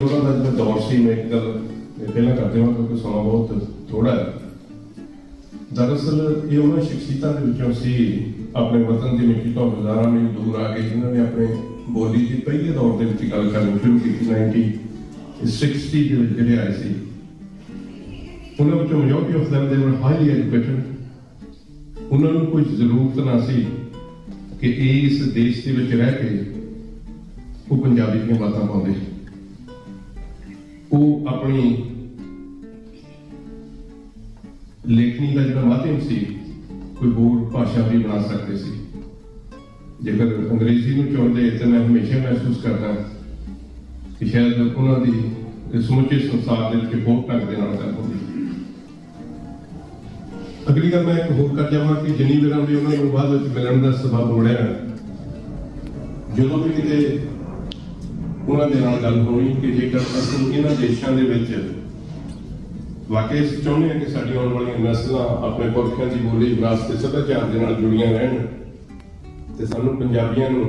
ਉਹਨਾਂ ਦਾ ਜਿਹੜਾ ਦੌਰ ਸੀ, ਮੈਂ ਇੱਕ ਗੱਲ ਪਹਿਲਾਂ ਕਰਦੇ ਹਾਂ ਕਿਉਂਕਿ ਸਮਾਂ ਬਹੁਤ ਥੋੜਾ ਹੈ। ਦਰਅਸਲ ਇਹ ਉਹਨਾਂ ਸ਼ਖਸੀਅਤਾਂ ਦੇ ਵਿੱਚੋਂ ਸੀ, ਆਪਣੇ ਵਤਨ ਦੀ ਮਿੱਟੀ ਤੋਂ ਹਜ਼ਾਰਾਂ ਮੀਲ ਦੂਰ ਆ ਕੇ ਜਿਨ੍ਹਾਂ ਨੇ ਆਪਣੇ ਬੋਲੀ ਦੀ ਪਹਿਲੇ ਦੌਰ ਦੇ ਵਿੱਚ ਗੱਲ ਕਰਨੀ ਸ਼ੁਰੂ ਕੀਤੀ 1960 ਦੇ ਵਿੱਚ ਜਿਹੜੇ ਆਏ ਸੀ। ਉਹਨਾਂ ਵਿੱਚੋਂ majority of them, they were highly educated ਉਹਨਾਂ ਨੂੰ ਕੋਈ ਜ਼ਰੂਰਤ ਨਾ ਸੀ ਕਿ ਇਸ ਦੇਸ਼ ਦੇ ਵਿੱਚ ਰਹਿ ਕੇ ਉਹ ਪੰਜਾਬੀ ਦੀਆਂ ਬਾਤਾਂ ਪਾਉਂਦੇ ਉਹ ਆਪਣੀ ਲੇਖਣੀ ਦਾ ਜਿਹੜਾ ਮਾਧਿਅਮ ਸੀ, ਕੋਈ ਹੋਰ ਭਾਸ਼ਾ ਵੀ ਬਣਾ ਸਕਦੇ ਸੀ। ਜੇਕਰ ਅੰਗਰੇਜ਼ੀ ਨੂੰ ਚੁਣਦੇ, ਤਾਂ ਮੈਂ ਹਮੇਸ਼ਾ ਮਹਿਸੂਸ ਕਰਦਾ ਕਿ ਸ਼ਾਇਦ ਉਹਨਾਂ ਦੀ ਸਮੁੱਚੇ ਸੰਸਾਰ ਦੇ ਵਿੱਚ ਬਹੁਤ ਢੰਗ ਦੇ ਨਾਲ ਗੱਲ ਹੁੰਦੀ। ਅਗਲੀ ਗੱਲ ਮੈਂ ਇੱਕ ਹੋਰ ਕਰ ਜਾਵਾਂ ਕਿ ਜਿੰਨੀ ਵਾਰਾਂ ਵੀ ਉਹਨਾਂ ਨੂੰ ਬਾਅਦ ਵਿੱਚ ਮਿਲਣ ਦਾ ਸਬਬ ਬਣਿਆ, ਜਦੋਂ ਵੀ ਕਿਤੇ ਉਹਨਾਂ ਦੇ ਨਾਲ ਗੱਲ ਹੋਣੀ ਕਿ ਜੇਕਰ ਅਸੀਂ ਇਹਨਾਂ ਦੇਸ਼ਾਂ ਦੇ ਵਿੱਚ ਵਾਕਈ ਅਸੀਂ ਚਾਹੁੰਦੇ ਹਾਂ ਕਿ ਸਾਡੀ ਆਉਣ ਵਾਲੀਆਂ ਨਸਲਾਂ ਆਪਣੇ ਪੁਰਖਿਆਂ ਦੀ ਬੋਲੀ ਵਿਰਾਸਤ ਤੇ ਸੱਭਿਆਚਾਰ ਦੇ ਨਾਲ ਜੁੜੀਆਂ ਰਹਿਣ ਤੇ ਸਾਨੂੰ ਪੰਜਾਬੀਆਂ ਨੂੰ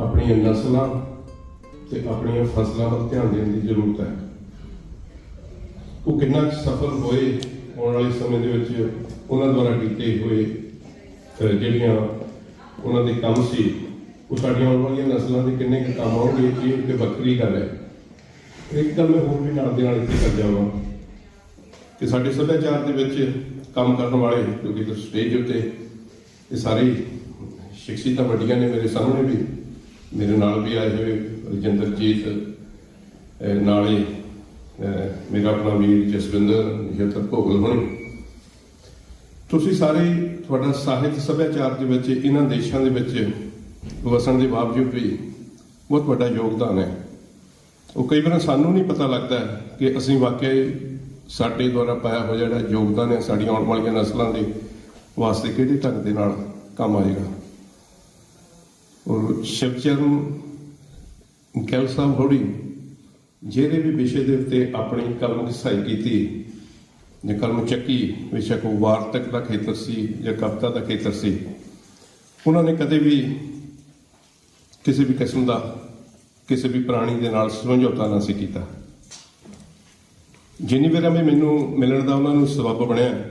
ਆਪਣੀਆਂ ਨਸਲਾਂ ਤੇ ਆਪਣੀਆਂ ਫਸਲਾਂ ਵੱਲ ਧਿਆਨ ਦੇਣ ਦੀ ਜ਼ਰੂਰਤ ਹੈ। ਉਹ ਕਿੰਨਾ ਕੁ ਸਫਲ ਹੋਏ ਆਉਣ ਵਾਲੇ ਸਮੇਂ ਦੇ ਵਿੱਚ ਉਹਨਾਂ ਦੁਆਰਾ ਕੀਤੇ ਹੋਏ ਜਿਹੜੀਆਂ ਉਹਨਾਂ ਦੇ ਕੰਮ ਸੀ ਉਹ ਸਾਡੀਆਂ ਆਉਣ ਵਾਲੀਆਂ ਨਸਲਾਂ ਦੇ ਕਿੰਨੇ ਕੁ ਕੰਮ ਆਉਣਗੇ, ਇਹ ਤੇ ਵੱਖਰੀ ਗੱਲ ਹੈ। ਇੱਕ ਗੱਲ ਮੈਂ ਹੋਰ ਵੀ ਨਾਲ ਦੇ ਨਾਲ ਇੱਥੇ ਕਰ ਜਾਵਾਂ ਕਿ ਸਾਡੇ ਸੱਭਿਆਚਾਰ ਦੇ ਵਿੱਚ ਕੰਮ ਕਰਨ ਵਾਲੇ, ਕਿਉਂਕਿ ਇਸ ਸਟੇਜ ਉੱਤੇ ਇਹ ਸਾਰੇ ਸ਼ਿਕਸ਼ਿਤਾਂ ਵੱਡੀਆਂ ਨੇ ਮੇਰੇ ਸਾਹਮਣੇ ਵੀ, ਮੇਰੇ ਨਾਲ ਵੀ ਆਏ ਹੋਏ ਰਜਿੰਦਰਜੀਤ ਨਾਲੇ ਮੇਰਾ ਆਪਣਾ ਵੀਰ ਜਸਵਿੰਦਰ ਜਤਰ ਭੋਗਲ ਹੋਣੀ। ਤੁਸੀਂ ਸਾਰੇ ਤੁਹਾਡਾ ਸਾਹਿਤ ਸੱਭਿਆਚਾਰ ਦੇ ਵਿੱਚ, ਇਹਨਾਂ ਦੇਸ਼ਾਂ ਦੇ ਵਿੱਚ ਵਸਣ ਦੇ ਬਾਵਜੂਦ ਵੀ ਬਹੁਤ ਵੱਡਾ ਯੋਗਦਾਨ ਹੈ। ਉਹ ਕਈ ਵਾਰ ਸਾਨੂੰ ਨਹੀਂ ਪਤਾ ਲੱਗਦਾ ਕਿ ਅਸੀਂ ਵਾਕਿਆ ਸਾਡੇ ਦੁਆਰਾ ਪਾਇਆ ਹੋਇਆ ਜਿਹੜਾ ਯੋਗਦਾਨ ਹੈ, ਸਾਡੀਆਂ ਆਉਣ ਵਾਲੀਆਂ ਨਸਲਾਂ ਦੇ ਵਾਸਤੇ ਕਿਹੜੇ ਢੰਗ ਦੇ ਨਾਲ ਕੰਮ ਆਏਗਾ। ਔਰ ਸ਼ਿਵਚਰਨ ਗੈਲ ਸਾਹਿਬ ਹੋੜੀ ਜਿਹੜੇ ਵੀ ਵਿਸ਼ੇ ਦੇ ਉੱਤੇ ਆਪਣੀ ਕਲਮ ਘਸਾਈ ਕੀਤੀ, ਜਾਂ ਕਲਮ ਚੱਕੀ, ਬੇਸ਼ੱਕ ਉਹ ਵਾਰਤਕ ਦਾ ਖੇਤਰ ਸੀ ਜਾਂ ਕਵਿਤਾ ਦਾ ਖੇਤਰ ਸੀ, ਉਹਨਾਂ ਨੇ ਕਦੇ ਵੀ ਕਿਸੇ ਵੀ ਕਿਸਮ ਦਾ, ਕਿਸੇ ਵੀ ਪ੍ਰਾਣੀ ਦੇ ਨਾਲ ਸਮਝੌਤਾ ਨਾ ਸੀ ਕੀਤਾ। ਜਿੰਨੀ ਵਾਰ ਮੈਂ ਮੈਨੂੰ ਮਿਲਣ ਦਾ ਉਹਨਾਂ ਨੂੰ ਸਬਬ ਬਣਿਆ,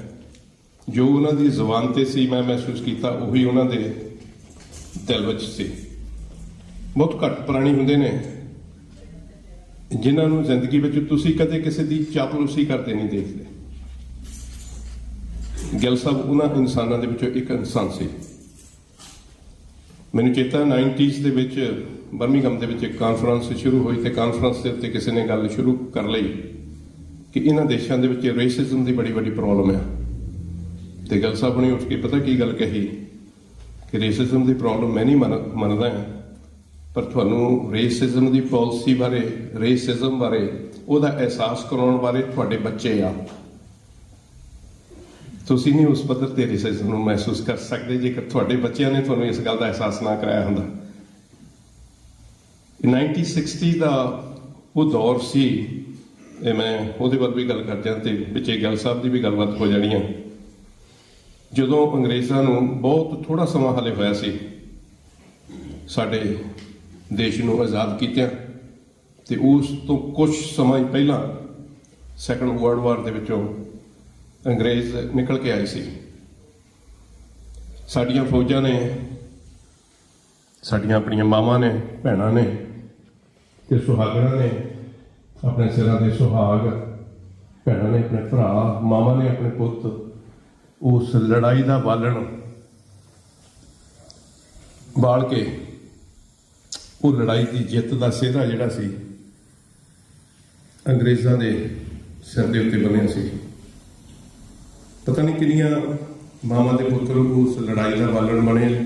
ਜੋ ਉਹਨਾਂ ਦੀ ਜ਼ੁਬਾਨ ਤੇ ਸੀ ਮੈਂ ਮਹਿਸੂਸ ਕੀਤਾ, ਉਹੀ ਉਹਨਾਂ ਦੇ ਦਿਲ ਵਿੱਚ ਸੀ। ਬਹੁਤ ਘੱਟ ਪ੍ਰਾਣੀ ਹੁੰਦੇ ਨੇ, ਜਿਨ੍ਹਾਂ ਨੂੰ ਜ਼ਿੰਦਗੀ ਵਿੱਚ ਤੁਸੀਂ ਕਦੇ ਕਿਸੇ ਦੀ ਚਾਪਲੂਸੀ ਕਰਦੇ ਨਹੀਂ ਦੇਖਦੇ। ਗਿੱਲ ਸਾਹਿਬ, ਉਹਨਾਂ ਇਨਸਾਨਾਂ ਦੇ ਵਿੱਚੋਂ ਇੱਕ ਇਨਸਾਨ ਸੀ। ਮੈਨੂੰ ਚੇਤਾ 90s ਦੇ ਵਿੱਚ ਬਰਮਿੰਘਮ ਦੇ ਵਿੱਚ ਇੱਕ ਕਾਨਫਰੰਸ ਸ਼ੁਰੂ ਹੋਈ ਤੇ ਕਾਨਫਰੰਸ ਦੇ ਉੱਤੇ ਕਿਸੇ ਨੇ ਗੱਲ ਸ਼ੁਰੂ ਕਰ ਲਈ ਕਿ ਇਹਨਾਂ ਦੇਸ਼ਾਂ ਦੇ ਵਿੱਚ ਰੇਸਿਜ਼ਮ ਦੀ ਬੜੀ ਵੱਡੀ ਪ੍ਰੋਬਲਮ ਹੈ ਤੇ ਗੱਲ ਸਾਹਿਬ ਨੇ ਉੱਠ ਕੇ ਪਤਾ ਕੀ ਗੱਲ ਕਹੀ? ਕਿ ਰੇਸਿਜ਼ਮ ਦੀ ਪ੍ਰੋਬਲਮ ਮੈਂ ਨਹੀਂ ਮੰਨ- ਮੰਨਦਾ ਪਰ ਤੁਹਾਨੂੰ ਰੇਸਿਜ਼ਮ ਦੀ ਪਾਲਿਸੀ ਬਾਰੇ ਰੇਸਿਜ਼ਮ ਬਾਰੇ, ਉਹਦਾ ਅਹਿਸਾਸ ਕਰਾਉਣ ਬਾਰੇ ਤੁਹਾਡੇ ਬੱਚੇ ਆ। ਤੁਸੀਂ ਨਹੀਂ ਉਸ ਪੱਧਰ ਤੇ ਰੇਸਿਜ਼ਮ ਨੂੰ ਮਹਿਸੂਸ ਕਰ ਸਕਦੇ, ਜੇਕਰ ਤੁਹਾਡੇ ਬੱਚਿਆਂ ਨੇ ਤੁਹਾਨੂੰ ਇਸ ਗੱਲ ਦਾ ਅਹਿਸਾਸ ਨਾ ਕਰਾਇਆ ਹੁੰਦਾ। 1960 ਦਾ ਉਹ ਦੌਰ ਸੀ, ਇਹ ਮੈਂ ਉਹਦੇ ਬਾਰੇ ਵੀ ਗੱਲ ਕਰਦਿਆਂ ਜਾਂ ਤੇ ਵਿੱਚੇ ਗੱਲ ਸਾਹਿਬ ਦੀ ਵੀ ਗੱਲਬਾਤ ਹੋ ਜਾਣੀ ਹੈ। ਜਦੋਂ ਅੰਗਰੇਜ਼ਾਂ ਨੂੰ ਬਹੁਤ ਥੋੜਾ ਸਮਾਂ ਹਲੇ ਹੋਇਆ ਸੀ, ਸਾਡੇ ਦੇਸ਼ ਨੂੰ ਆਜ਼ਾਦ ਕੀਤਿਆਂ, ਤੇ ਉਸ ਤੋਂ ਕੁਝ ਸਮਾਂ ਹੀ ਪਹਿਲਾਂ ਸੈਕੰਡ ਵਰਲਡ ਵਾਰ ਦੇ ਵਿੱਚੋਂ ਅੰਗਰੇਜ਼ ਨਿਕਲ ਕੇ ਆਏ ਸੀ। ਸਾਡੀਆਂ ਫੌਜਾਂ ਨੇ, ਸਾਡੀਆਂ ਆਪਣੀਆਂ ਮਾਵਾਂ ਨੇ, ਭੈਣਾਂ ਨੇ ਤੇ ਸੁਹਾਗਣਾਂ ਨੇ, ਆਪਣੇ ਸਿਰਾਂ ਦੇ ਸੁਹਾਗ, ਭੈਣਾਂ ਨੇ ਆਪਣੇ ਭਰਾ, ਮਾਵਾਂ ਨੇ ਆਪਣੇ ਪੁੱਤ, ਉਸ ਲੜਾਈ ਦਾ ਬਾਲਣ ਬਾਲ ਕੇ ਉਹ ਲੜਾਈ ਦੀ ਜਿੱਤ ਦਾ ਸਿਹਰਾ ਜਿਹੜਾ ਸੀ, ਅੰਗਰੇਜ਼ਾਂ ਦੇ ਸਿਰ ਦੇ ਉੱਤੇ ਬੰਨਿਆ ਸੀ। ਪਤਾ ਨਹੀਂ ਕਿੰਨੀਆਂ ਮਾਵਾਂ ਦੇ ਪੁੱਤਰ ਉਸ ਲੜਾਈ ਦਾ ਬਾਲਣ ਬਣੇ।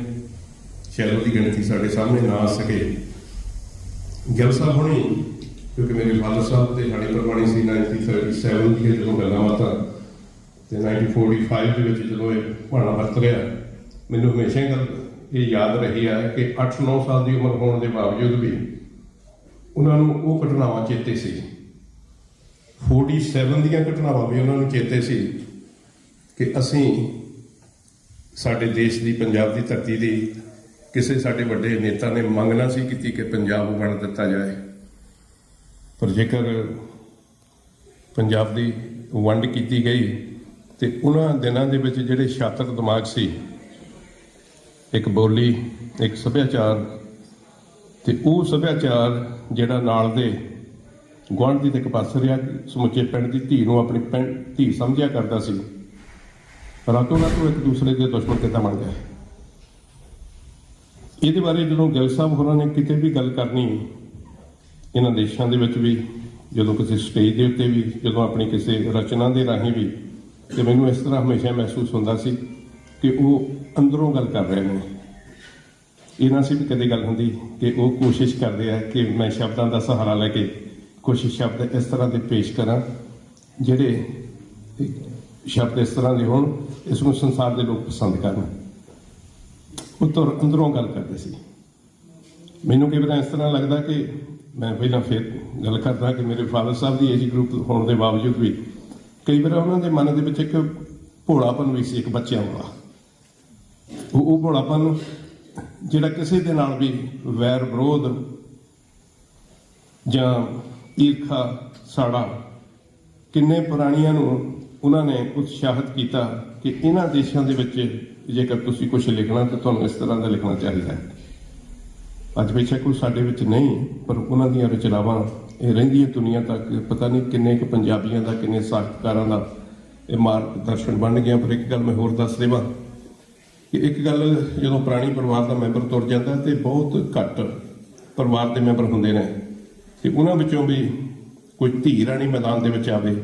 ਸ਼ਾਇਦ ਉਹਦੀ ਗਿਣਤੀ ਸਾਡੇ ਸਾਹਮਣੇ ਨਾ ਆ ਸਕੇ। ਗਿਲ ਸਾਹਿਬ ਹੁਣੀ, ਕਿਉਂਕਿ ਮੇਰੇ ਫਾਦਰ ਸਾਹਿਬ ਤੇ ਸਾਡੀ ਕੁਰਬਾਨੀ ਸੀ 1937 ਦੀ ਜਦੋਂ ਗੱਲਾਂ ਬਾਤਾਂ, ਤੇ 1945 ਦੇ ਵਿੱਚ ਜਦੋਂ ਇਹ ਭਾਣਾ ਵਰਤ ਰਿਹਾ ਮੈਨੂੰ ਹਮੇਸ਼ਾ ਹੀ ਗੱਲ ਇਹ ਯਾਦ ਰਹੀ ਹੈ ਕਿ 8-9 ਸਾਲ ਦੀ ਉਮਰ ਹੋਣ ਦੇ ਬਾਵਜੂਦ ਵੀ ਉਹਨਾਂ ਨੂੰ ਉਹ ਘਟਨਾਵਾਂ ਚੇਤੇ ਸੀ। 47 ਦੀਆਂ ਘਟਨਾਵਾਂ ਵੀ ਉਹਨਾਂ ਨੂੰ ਚੇਤੇ ਸੀ। ਕਿ ਅਸੀਂ ਸਾਡੇ ਦੇਸ਼ ਦੀ, ਪੰਜਾਬ ਦੀ ਧਰਤੀ ਦੀ ਕਿਸੇ ਸਾਡੇ ਵੱਡੇ ਨੇਤਾ ਨੇ ਮੰਗ ਨਾ ਸੀ ਕੀਤੀ ਕਿ ਪੰਜਾਬ ਵੰਡ ਦਿੱਤਾ ਜਾਏ। ਪਰ ਜੇਕਰ ਪੰਜਾਬ ਦੀ ਵੰਡ ਕੀਤੀ ਗਈ ਤੇ ਉਹਨਾਂ ਦਿਨਾਂ ਦੇ ਵਿੱਚ ਜਿਹੜੇ ਛਾਤਰ ਦਿਮਾਗ ਸੀ, ਇੱਕ ਬੋਲੀ, ਇੱਕ ਸੱਭਿਆਚਾਰ ਤੇ ਉਹ ਸੱਭਿਆਚਾਰ ਜਿਹੜਾ ਨਾਲ ਦੇ ਗੁਆਂਢੀ ਦੀ ਤੱਕ ਪਾਸੇ ਰਿਹਾ, ਸਮੁੱਚੇ ਪਿੰਡ ਦੀ ਧੀ ਨੂੰ ਆਪਣੀ ਪਿੰਡ ਧੀ ਸਮਝਿਆ ਕਰਦਾ ਸੀ। ਰਾਤੋਂ ਰਾਤ ਇੱਕ ਦੂਸਰੇ ਦੇ ਦੁਸ਼ਮਣ ਕਿੱਦਾਂ ਬਣ ਗਏ ਇਹਦੇ ਬਾਰੇ ਜਦੋਂ ਗਿੱਲ ਸਾਹਿਬ ਹੋਰਾਂ ਨੇ ਕਿਤੇ ਵੀ ਗੱਲ ਕਰਨੀ, ਇਹਨਾਂ ਦੇਸ਼ਾਂ ਦੇ ਵਿੱਚ ਵੀ, ਜਦੋਂ ਕਿਸੇ ਸਟੇਜ ਦੇ ਉੱਤੇ ਵੀ, ਜਦੋਂ ਆਪਣੀ ਕਿਸੇ ਰਚਨਾ ਦੇ ਰਾਹੀਂ ਵੀ, ਤੇ ਮੈਨੂੰ ਇਸ ਤਰ੍ਹਾਂ ਹਮੇਸ਼ਾ ਮਹਿਸੂਸ ਹੁੰਦਾ ਸੀ ਕਿ ਉਹ ਅੰਦਰੋਂ ਗੱਲ ਕਰ ਰਹੇ ਨੇ। ਇਹ ਨਾ ਸੀ ਵੀ ਕਦੇ ਗੱਲ ਹੁੰਦੀ ਕਿ ਉਹ ਕੋਸ਼ਿਸ਼ ਕਰਦੇ ਆ ਕਿ ਮੈਂ ਸ਼ਬਦਾਂ ਦਾ ਸਹਾਰਾ ਲੈ ਕੇ ਕੁਝ ਸ਼ਬਦ ਇਸ ਤਰ੍ਹਾਂ ਦੇ ਪੇਸ਼ ਕਰਾਂ, ਜਿਹੜੇ ਸ਼ਬਦ ਇਸ ਤਰ੍ਹਾਂ ਦੇ ਹੋਣ, ਇਸ ਨੂੰ ਸੰਸਾਰ ਦੇ ਲੋਕ ਪਸੰਦ ਕਰਨ। ਉਹ ਤੋਂ ਅੰਦਰੋਂ ਗੱਲ ਕਰਦੇ ਸੀ। ਮੈਨੂੰ ਕਈ ਵਾਰ ਇਸ ਤਰ੍ਹਾਂ ਲੱਗਦਾ ਕਿ ਮੈਂ ਪਹਿਲਾਂ ਫਿਰ ਗੱਲ ਕਰਦਾ ਕਿ ਮੇਰੇ ਫਾਦਰ ਸਾਹਿਬ ਦੀ ਏਜ ਗਰੁੱਪ ਹੋਣ ਦੇ ਬਾਵਜੂਦ ਵੀ ਕਈ ਵਾਰ ਉਹਨਾਂ ਦੇ ਮਨ ਦੇ ਵਿੱਚ ਇੱਕ ਭੋਲਾਪਨ ਵੀ ਸੀ, ਇੱਕ ਬੱਚਿਆਂ ਵਾਲਾ। ਉਹ ਉਹ ਭੋਲਾਪਨ ਜਿਹੜਾ ਕਿਸੇ ਦੇ ਨਾਲ ਵੀ ਵੈਰ ਵਿਰੋਧ ਜਾਂ ਈਰਖਾ, ਸਾੜਾ ਕਿੰਨੇ ਪੁਰਾਣੀਆਂ ਨੂੰ ਉਹਨਾਂ ਨੇ ਉਤਸ਼ਾਹਿਤ ਕੀਤਾ ਕਿ ਇਹਨਾਂ ਦੇਸ਼ਾਂ ਦੇ ਵਿੱਚ ਜੇਕਰ ਤੁਸੀਂ ਕੁਝ ਲਿਖਣਾ ਤਾਂ ਤੁਹਾਨੂੰ ਇਸ ਤਰ੍ਹਾਂ ਦਾ ਲਿਖਣਾ ਚਾਹੀਦਾ ਹੈ। ਅੱਜ ਬੇਸ਼ੱਕ ਉਹ ਸਾਡੇ ਵਿੱਚ ਨਹੀਂ, ਪਰ ਉਹਨਾਂ ਦੀਆਂ ਰਚਨਾਵਾਂ ਇਹ ਰਹਿੰਦੀਆਂ ਦੁਨੀਆ ਤੱਕ, ਪਤਾ ਨਹੀਂ ਕਿੰਨੇ ਕੁ ਪੰਜਾਬੀਆਂ ਦਾ, ਕਿੰਨੇ ਸਾਹਿਤਕਾਰਾਂ ਦਾ ਇਹ ਮਾਰਗਦਰਸ਼ਨ ਬਣ ਗਿਆ। ਪਰ ਇੱਕ ਗੱਲ ਮੈਂ ਹੋਰ ਦੱਸ ਦੇਵਾਂ ਕਿ ਇੱਕ ਗੱਲ ਜਦੋਂ ਪ੍ਰਾਣੀ ਪਰਿਵਾਰ ਦਾ ਮੈਂਬਰ ਤੁਰ ਜਾਂਦਾ ਤੇ ਬਹੁਤ ਘੱਟ ਪਰਿਵਾਰ ਦੇ ਮੈਂਬਰ ਹੁੰਦੇ ਨੇ। ਕਿ ਉਹਨਾਂ ਵਿੱਚੋਂ ਵੀ ਕੋਈ ਧੀ ਰਾਣੀ ਮੈਦਾਨ ਦੇ ਵਿੱਚ ਆਵੇ,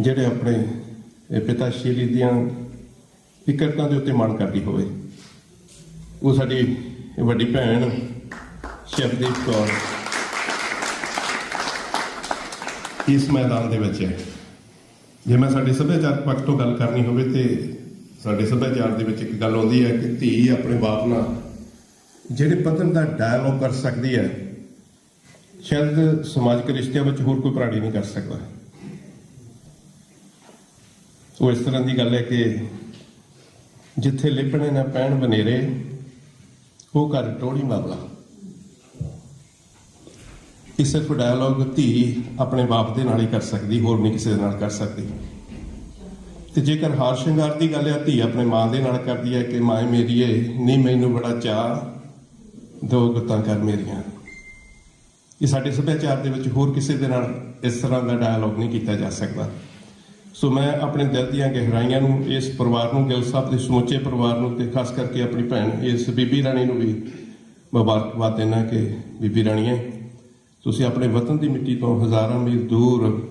ਜਿਹੜੇ ਆਪਣੇ, ਇਹ ਪਿਤਾ ਸ਼੍ਰੀ ਦੀਆਂ ਇਕਰਤਾਂ ਦੇ ਉੱਤੇ ਮਾਣ ਕਰਦੀ ਹੋਵੇ। ਉਹ ਸਾਡੀ ਵੱਡੀ ਭੈਣ ਸ਼ਬਦੀਪ ਕੌਰ ਇਸ ਮੈਦਾਨ ਦੇ ਵਿੱਚ ਹੈ। ਜੇ ਮੈਂ ਸਾਡੇ ਸੱਭਿਆਚਾਰਕ ਪੱਖ ਤੋਂ ਗੱਲ ਕਰਨੀ ਹੋਵੇ ਤੇ ਸਾਡੇ ਸੱਭਿਆਚਾਰ ਦੇ ਵਿੱਚ ਇੱਕ ਗੱਲ ਆਉਂਦੀ ਹੈ ਕਿ ਧੀ ਆਪਣੇ ਬਾਪ ਨਾਲ ਜਿਹੜੇ ਪੱਧਰ ਦਾ ਡਾਇਲੋਗ ਕਰ ਸਕਦੀ ਹੈ ਸ਼ਾਇਦ ਸਮਾਜਿਕ ਰਿਸ਼ਤਿਆਂ ਵਿੱਚ ਹੋਰ ਕੋਈ ਪ੍ਰਾਣੀ ਨਹੀਂ ਕਰ ਸਕਦਾ। ਉਹ ਇਸ ਤਰ੍ਹਾਂ ਦੀ ਗੱਲ ਹੈ ਕਿ ਜਿੱਥੇ ਲਿਪਣੇ ਨਾ ਪੈਣ ਬਨੇਰੇ, ਉਹ ਕਰ ਟੋੜੀ ਮਾਮਲਾ। ਇਹ ਸਿਰਫ ਡਾਇਲੋਗ ਧੀ ਆਪਣੇ ਬਾਪ ਦੇ ਨਾਲ ਹੀ ਕਰ ਸਕਦੀ, ਹੋਰ ਨਹੀਂ ਕਿਸੇ ਦੇ ਨਾਲ ਕਰ ਸਕਦੀ। ਤੇ ਜੇਕਰ ਹਾਰ ਸ਼ਿੰਗਾਰ ਦੀ ਗੱਲ ਹੈ, ਧੀ ਆਪਣੇ ਮਾਂ ਦੇ ਨਾਲ ਕਰਦੀ ਹੈ ਕਿ, ਮਾਂ ਮੇਰੀਏ ਨਹੀਂ ਮੈਨੂੰ ਬੜਾ ਚਾਹ ਦੋ ਗੁੱਤਾਂ ਕਰ ਮੇਰੀਆਂ। ਕਿ ਸਾਡੇ ਸੱਭਿਆਚਾਰ ਦੇ ਵਿੱਚ ਹੋਰ ਕਿਸੇ ਦੇ ਨਾਲ ਇਸ ਤਰ੍ਹਾਂ ਦਾ ਡਾਇਲੋਗ ਨਹੀਂ ਕੀਤਾ ਜਾ ਸਕਦਾ। ਸੋ ਮੈਂ ਆਪਣੇ ਦਿਲ ਦੀਆਂ ਗਹਿਰਾਈਆਂ ਨੂੰ, ਇਸ ਪਰਿਵਾਰ ਨੂੰ, ਗਿੱਲ ਸਾਹਿਬ ਦੇ ਸਮੁੱਚੇ ਪਰਿਵਾਰ ਨੂੰ ਤੇ ਖਾਸ ਕਰਕੇ ਆਪਣੀ ਭੈਣ, ਇਸ ਬੀਬੀ ਰਾਣੀ ਨੂੰ ਵੀ ਮੁਬਾਰਕਬਾਦ ਦੇਣਾ ਕਿ ਬੀਬੀ ਰਾਣੀਏ ਤੁਸੀਂ ਆਪਣੇ ਵਤਨ ਦੀ ਮਿੱਟੀ ਤੋਂ ਹਜ਼ਾਰਾਂ ਮੀਲ ਦੂਰ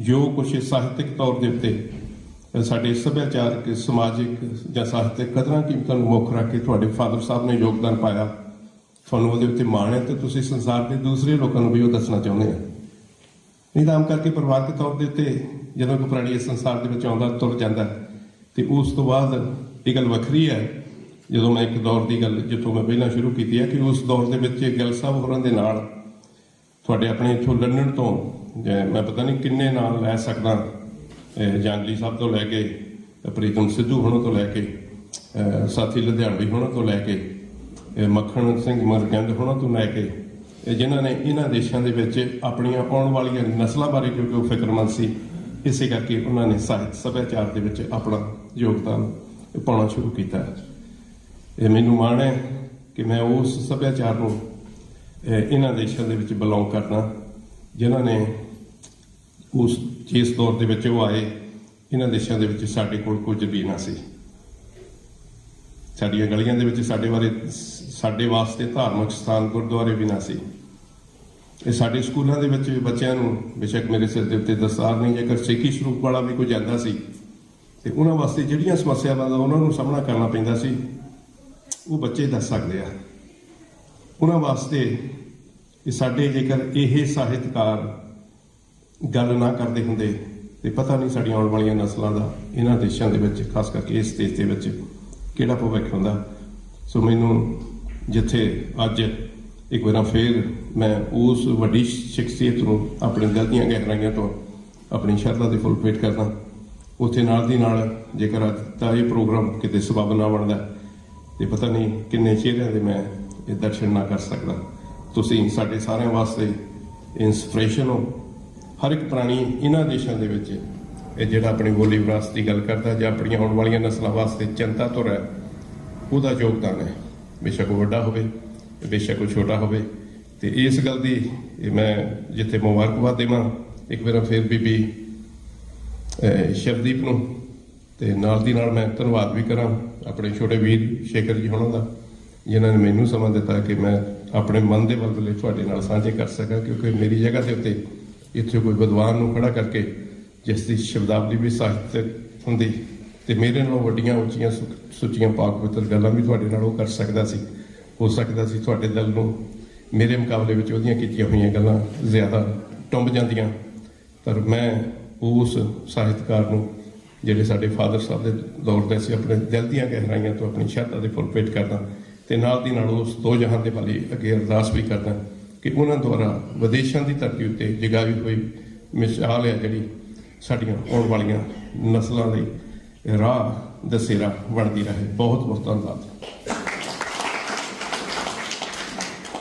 ਜੋ ਕੁਝ ਸਾਹਿਤਿਕ ਤੌਰ ਦੇ ਉੱਤੇ ਸਾਡੇ ਸੱਭਿਆਚਾਰਕ, ਸਮਾਜਿਕ ਜਾਂ ਸਾਹਿਤਿਕ ਕਦਰਾਂ ਕੀਮਤਾਂ ਨੂੰ ਮੁੱਖ ਰੱਖ ਕੇ ਤੁਹਾਡੇ ਫਾਦਰ ਸਾਹਿਬ ਨੇ ਯੋਗਦਾਨ ਪਾਇਆ ਤੁਹਾਨੂੰ ਉਹਦੇ ਉੱਤੇ ਮਾਣ ਹੈ ਤੇ ਤੁਸੀਂ ਸੰਸਾਰ ਦੇ ਦੂਸਰੇ ਲੋਕਾਂ ਨੂੰ ਵੀ ਉਹ ਦੱਸਣਾ ਚਾਹੁੰਦੇ ਆ ਨਹੀਂ ਤਾਂ ਆਮ ਕਰਕੇ ਪਰਿਵਾਰਕ ਤੌਰ ਦੇ ਉੱਤੇ ਜਦੋਂ ਕੋਈ ਪ੍ਰਾਣੀ ਇਸ ਸੰਸਾਰ ਦੇ ਵਿੱਚ ਆਉਂਦਾ, ਤੁਰ ਜਾਂਦਾ ਤੇ ਉਸ ਤੋਂ ਬਾਅਦ ਇਹ ਗੱਲ ਵੱਖਰੀ ਹੈ, ਜਦੋਂ ਮੈਂ ਇੱਕ ਦੌਰ ਦੀ ਗੱਲ, ਜਿੱਥੋਂ ਮੈਂ ਪਹਿਲਾਂ ਸ਼ੁਰੂ ਕੀਤੀ ਹੈ ਕਿ ਉਸ ਦੌਰ ਦੇ ਵਿੱਚ ਗਿੱਲ ਸਾਹਿਬ ਹੋਰਾਂ ਦੇ ਨਾਲ ਤੁਹਾਡੇ ਆਪਣੇ ਇੱਥੋਂ ਲੰਡਨ ਤੋਂ ਮੈਂ ਪਤਾ ਨਹੀਂ ਕਿੰਨੇ ਨਾਮ ਲੈ ਸਕਦਾ ਜਾਂਗਲੀ ਸਾਹਿਬ ਤੋਂ ਲੈ ਕੇ, ਪ੍ਰੀਤਮ ਸਿੱਧੂ ਹੋਣੋਂ ਤੋਂ ਲੈ ਕੇ ਸਾਥੀ ਲੁਧਿਆਣਵੀ ਹੋਣੋਂ ਤੋਂ ਲੈ ਕੇ ਮੱਖਣ ਸਿੰਘ ਮਰਗੰਦ ਹੋਣੋਂ ਤੋਂ ਲੈ ਕੇ ਇਹ ਜਿਨ੍ਹਾਂ ਨੇ ਇਹਨਾਂ ਦੇਸ਼ਾਂ ਦੇ ਵਿੱਚ ਆਪਣੀਆਂ ਆਉਣ ਵਾਲੀਆਂ ਨਸਲਾਂ ਬਾਰੇ ਕਿਉਂਕਿ ਉਹ ਫਿਕਰਮੰਦ ਸੀ, ਇਸੇ ਕਰਕੇ ਉਹਨਾਂ ਨੇ ਸਾਹਿਤ ਸੱਭਿਆਚਾਰ ਦੇ ਵਿੱਚ ਆਪਣਾ ਯੋਗਦਾਨ ਪਾਉਣਾ ਸ਼ੁਰੂ ਕੀਤਾ ਇਹ ਮੈਨੂੰ ਮਾਣ ਹੈ ਕਿ ਮੈਂ ਉਸ ਸੱਭਿਆਚਾਰ ਨੂੰ ਇਹਨਾਂ ਦੇਸ਼ਾਂ ਦੇ ਵਿੱਚ ਬਿਲੋਂਗ ਕਰਨਾ, ਜਿਨ੍ਹਾਂ ਨੇ ਉਸ, ਜਿਸ ਦੌਰ ਦੇ ਵਿੱਚ ਉਹ ਆਏ, ਇਹਨਾਂ ਦੇਸ਼ਾਂ ਦੇ ਵਿੱਚ ਸਾਡੇ ਕੋਲ ਕੁਝ ਵੀ ਨਾ ਸੀ। ਸਾਡੀਆਂ ਗਲੀਆਂ ਦੇ ਵਿੱਚ ਸਾਡੇ ਬਾਰੇ ਸਾਡੇ ਵਾਸਤੇ ਧਾਰਮਿਕ ਸਥਾਨ ਗੁਰਦੁਆਰੇ ਵੀ ਨਾ ਸੀ। ਇਹ ਸਾਡੇ ਸਕੂਲਾਂ ਦੇ ਵਿੱਚ ਵੀ ਬੱਚਿਆਂ ਨੂੰ ਬੇਸ਼ੱਕ ਮੇਰੇ ਸਿਰ ਦੇ ਉੱਤੇ ਦਸਤਾਰ ਨਹੀਂ, ਜੇਕਰ ਸਿੱਖੀ ਸਰੂਪ ਵਾਲਾ ਵੀ ਕੋਈ ਜਾਂਦਾ ਸੀ, ਤੇ ਉਹਨਾਂ ਵਾਸਤੇ ਜਿਹੜੀਆਂ ਸਮੱਸਿਆਵਾਂ ਦਾ ਉਹਨਾਂ ਨੂੰ ਸਾਹਮਣਾ ਕਰਨਾ ਪੈਂਦਾ ਸੀ, ਉਹ ਬੱਚੇ ਦੱਸ ਸਕਦੇ ਆ। ਉਹਨਾਂ ਵਾਸਤੇ ਕਿ ਸਾਡੇ ਜੇਕਰ ਇਹ ਸਾਹਿਤਕਾਰ ਗੱਲ ਨਾ ਕਰਦੇ ਹੁੰਦੇ, ਤੇ ਪਤਾ ਨਹੀਂ ਸਾਡੀਆਂ ਆਉਣ ਵਾਲੀਆਂ ਨਸਲਾਂ ਦਾ ਇਹਨਾਂ ਦੇਸ਼ਾਂ ਦੇ ਵਿੱਚ, ਖਾਸ ਕਰਕੇ ਇਸ ਦੇਸ਼ ਦੇ ਵਿੱਚ ਕਿਹੜਾ ਭਵਿੱਖ ਹੁੰਦਾ? ਸੋ ਮੈਨੂੰ ਜਿੱਥੇ ਅੱਜ ਇੱਕ ਵਾਰ ਫੇਰ ਮੈਂ ਉਸ ਵੱਡੀ ਸ਼ਖਸੀਅਤ ਨੂੰ ਆਪਣੇ ਦਿਲ ਦੀਆਂ ਗਹਿਰਾਈਆਂ ਤੋਂ ਆਪਣੀ ਸ਼ਰਧਾ ਦੇ ਫੁੱਲ ਭੇਟ ਕਰਦਾ। ਉੱਥੇ ਨਾਲ ਦੀ ਨਾਲ ਜੇਕਰ ਅੱਜ ਦਾ ਇਹ ਪ੍ਰੋਗਰਾਮ ਕਿਤੇ ਸਬਬ ਨਾ ਬਣਦਾ ਤੇ ਪਤਾ ਨਹੀਂ ਕਿੰਨੇ ਚਿਹਰਿਆਂ ਦੇ ਮੈਂ ਇਹ ਦਰਸ਼ਨ ਨਾ ਕਰ ਸਕਦਾ। ਤੁਸੀਂ ਸਾਡੇ ਸਾਰਿਆਂ ਵਾਸਤੇ ਇਨਸਪੀਰੇਸ਼ਨ ਹੋ। ਹਰ ਇੱਕ ਪ੍ਰਾਣੀ ਇਹਨਾਂ ਦੇਸ਼ਾਂ ਦੇ ਵਿੱਚ ਇਹ ਜਿਹੜਾ ਆਪਣੀ ਬੋਲੀ ਵਿਰਾਸਤ ਦੀ ਗੱਲ ਕਰਦਾ, ਜਾਂ ਆਪਣੀਆਂ ਆਉਣ ਵਾਲੀਆਂ ਨਸਲਾਂ ਵਾਸਤੇ ਚਿੰਤਾ ਧੁਰ ਹੈ ਉਹਦਾ ਯੋਗਦਾਨ ਹੈ। ਬੇਸ਼ੱਕ ਵੱਡਾ ਹੋਵੇ ਬੇਸ਼ੱਕ ਉਹ ਛੋਟਾ ਹੋਵੇ। ਤੇ ਇਸ ਗੱਲ ਦੀ ਇਹ ਮੈਂ ਜਿੱਥੇ ਮੁਬਾਰਕਬਾਦ ਦੇਵਾਂ, ਇੱਕ ਵਾਰ ਫਿਰ ਬੀਬੀ, ਅਹ, ਸ਼ਰਦੀਪ ਨੂੰ, ਤੇ ਨਾਲ ਦੀ ਨਾਲ ਮੈਂ ਧੰਨਵਾਦ ਵੀ ਕਰਾਂ ਆਪਣੇ ਛੋਟੇ ਵੀਰ ਸ਼ੇਖਰ ਜੀ ਹੁਣਾਂ ਦਾ, ਜਿਨ੍ਹਾਂ ਨੇ ਮੈਨੂੰ ਸਮਾਂ ਦਿੱਤਾ ਕਿ ਮੈਂ ਆਪਣੇ ਮਨ ਦੇ ਬਲਬਲੇ ਤੁਹਾਡੇ ਨਾਲ ਸਾਂਝੇ ਕਰ ਸਕਾਂ, ਕਿਉਂਕਿ ਮੇਰੀ ਜਗ੍ਹਾ ਦੇ ਉੱਤੇ ਇੱਥੇ ਕੋਈ ਵਿਦਵਾਨ ਨੂੰ ਖੜਾ ਕਰਕੇ ਜਿਸ ਦੀ ਸ਼ਬਦਾਵਲੀ ਵੀ ਸਾਹਿਤਕ ਹੁੰਦੀ। ਤੇ ਮੇਰੇ ਨਾਲੋਂ ਵੱਡੀਆਂ ਉੱਚੀਆਂ ਸੁ- ਸੁੱਚੀਆਂ ਪਾਕ ਪਵਿੱਤਰ ਗੱਲਾਂ ਵੀ ਤੁਹਾਡੇ ਨਾਲ ਉਹ ਕਰ ਸਕਦਾ ਸੀ। ਹੋ ਸਕਦਾ ਸੀ ਤੁਹਾਡੇ ਦਿਲ ਨੂੰ ਮੇਰੇ ਮੁਕਾਬਲੇ ਵਿੱਚ ਉਹਦੀਆਂ ਕੀਤੀਆਂ ਹੋਈਆਂ ਗੱਲਾਂ ਜ਼ਿਆਦਾ ਟੁੰਬ ਜਾਂਦੀਆਂ। ਪਰ ਮੈਂ ਉਸ ਸਾਹਿਤਕਾਰ ਨੂੰ, ਜਿਹੜੇ ਸਾਡੇ ਫਾਦਰ ਸਾਹਿਬ ਦੇ ਦੌਰ ਦੇ ਸੀ ਆਪਣੇ ਦਿਲ ਦੀਆਂ ਗਹਿਰਾਈਆਂ ਤੋਂ ਆਪਣੀ ਸ਼ਰਧਾ ਦੇ ਫੁੱਲ ਭੇਟ ਕਰਦਾ ਤੇ ਨਾਲ ਦੀ ਨਾਲ ਉਸ ਦੋ ਜਹਾਨ ਦੇ ਵਾਲੀ ਅੱਗੇ ਅਰਦਾਸ ਵੀ ਕਰਦਾ ਕਿ ਉਹਨਾਂ ਦੁਆਰਾ ਵਿਦੇਸ਼ਾਂ ਦੀ ਧਰਤੀ ਉੱਤੇ ਜਗਾਈ ਹੋਈ ਮਿਸਾਲ ਹੈ ਜਿਹੜੀ ਸਾਡੀਆਂ ਆਉਣ ਵਾਲੀਆਂ ਨਸਲਾਂ ਲਈ ਰਾਹ ਦਸੇਰਾ ਬਣਦੀ ਰਹੇ। ਬਹੁਤ ਬਹੁਤ ਧੰਨਵਾਦ।